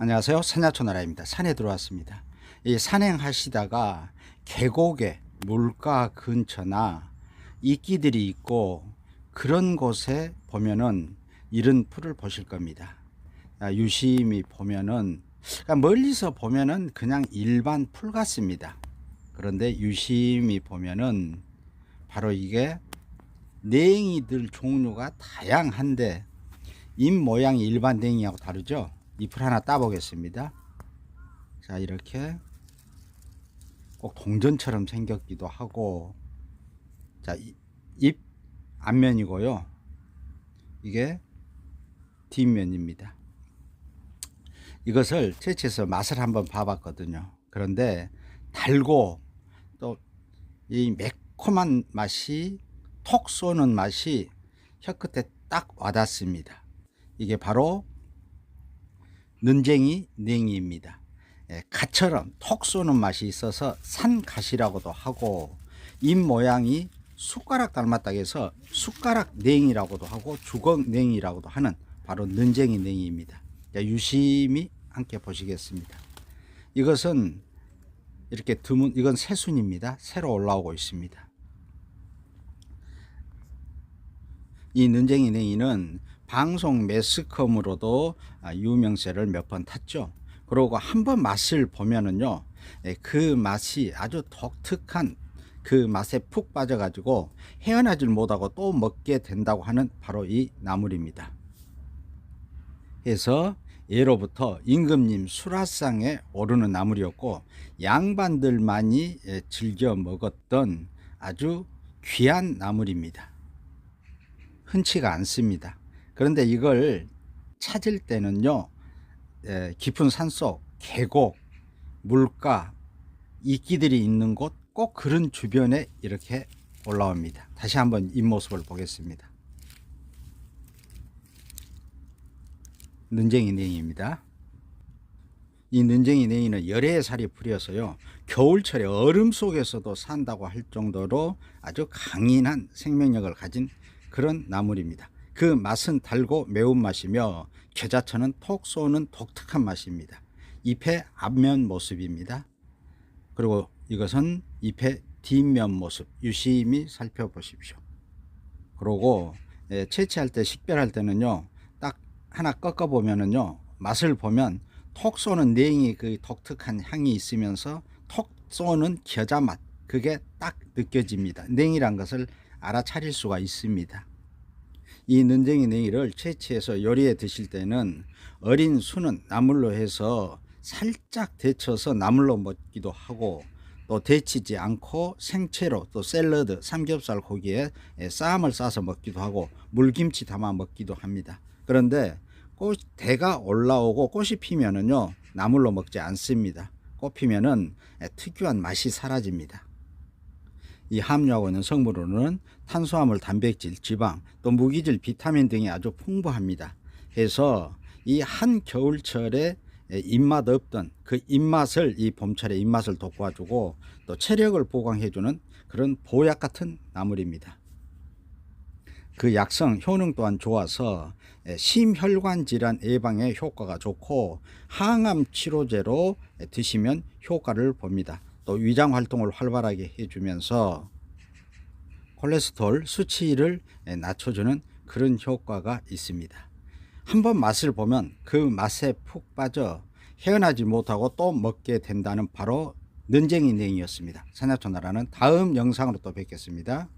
안녕하세요. 산야초나라입니다. 산에 들어왔습니다. 이 산행하시다가 계곡에 물가 근처나 이끼들이 있고 그런 곳에 보면은 이런 풀을 보실 겁니다. 아, 유심히 보면은 그러니까 멀리서 보면은 그냥 일반 풀 같습니다. 그런데 유심히 보면은 바로 이게 냉이들 종류가 다양한데 잎 모양이 일반 냉이하고 다르죠? 잎을 하나 따 보겠습니다. 자, 이렇게 꼭 동전처럼 생겼기도 하고, 자, 이- 잎 앞면이고요. 이게 뒷면입니다. 이것을 채취해서 맛을 한번 봐봤거든요. 그런데 달고 또 이 매콤한 맛이 톡 쏘는 맛이 혀 끝에 딱 와닿습니다. 이게 바로 는쟁이 냉이입니다. 예, 갓처럼 톡 쏘는 맛이 있어서 산갓이라고도 하고 잎 모양이 숟가락 닮았다 해서 숟가락 냉이라고도 하고 주걱 냉이라고도 하는 바로 는쟁이 냉이입니다. 자, 유심히 함께 보시겠습니다. 이것은 이렇게 드문 이건 새순입니다. 새로 올라오고 있습니다. 이 는쟁이 냉이는 방송 매스컴으로도 아, 유명세를 몇 번 탔죠. 그러고 한 번 맛을 보면은요, 예, 그 맛이 아주 독특한 그 맛에 푹 빠져가지고 헤어나질 못하고 또 먹게 된다고 하는 바로 이 나물입니다. 해서 예로부터 임금님 수라상에 오르는 나물이었고 양반들만이 예, 즐겨 먹었던 아주 귀한 나물입니다. 흔치가 않습니다. 그런데 이걸 찾을 때는요, 에, 깊은 산속, 계곡, 물가, 이끼들이 있는 곳, 꼭 그런 주변에 이렇게 올라옵니다. 다시 한번 잎모습을 보겠습니다. 는쟁이 냉이입니다. 이 는쟁이 냉이는 열의 살이 풀려서요, 겨울철에 얼음 속에서도 산다고 할 정도로 아주 강인한 생명력을 가진 그런 나물입니다. 그 맛은 달고 매운맛이며 겨자처는 톡 쏘는 독특한 맛입니다. 잎의 앞면 모습입니다. 그리고 이것은 잎의 뒷면 모습 유심히 살펴보십시오. 그리고 예, 채취할 때 식별할 때는요 딱 하나 꺾어 보면은요 맛을 보면 톡 쏘는 냉이 그 독특한 향이 있으면서 톡 쏘는 겨자 맛 그게 딱 느껴집니다. 냉이란 것을 알아차릴 수가 있습니다. 이 는쟁이 냉이를 채취해서 요리에 드실 때는 어린 순은 나물로 해서 살짝 데쳐서 나물로 먹기도 하고 또 데치지 않고 생채로 또 샐러드 삼겹살 고기에 쌈을 싸서 먹기도 하고 물김치 담아 먹기도 합니다. 그런데 꽃 대가 올라오고 꽃이 피면은요 나물로 먹지 않습니다. 꽃 피면은 특유한 맛이 사라집니다. 이 함유하고 있는 성분으로는 탄수화물, 단백질, 지방, 또 무기질, 비타민 등이 아주 풍부합니다. 해서 이 한 겨울철에 입맛 없던 그 입맛을 이 봄철에 입맛을 돋궈주고 또 체력을 보강해주는 그런 보약 같은 나물입니다. 그 약성 효능 또한 좋아서 심혈관 질환 예방에 효과가 좋고 항암 치료제로 드시면 효과를 봅니다. 또 위장 활동을 활발하게 해주면서 콜레스테롤 수치를 낮춰주는 그런 효과가 있습니다. 한번 맛을 보면 그 맛에 푹 빠져 헤어나지 못하고 또 먹게 된다는 바로 는쟁이 냉이였습니다. 산야초나라는 다음 영상으로 또 뵙겠습니다.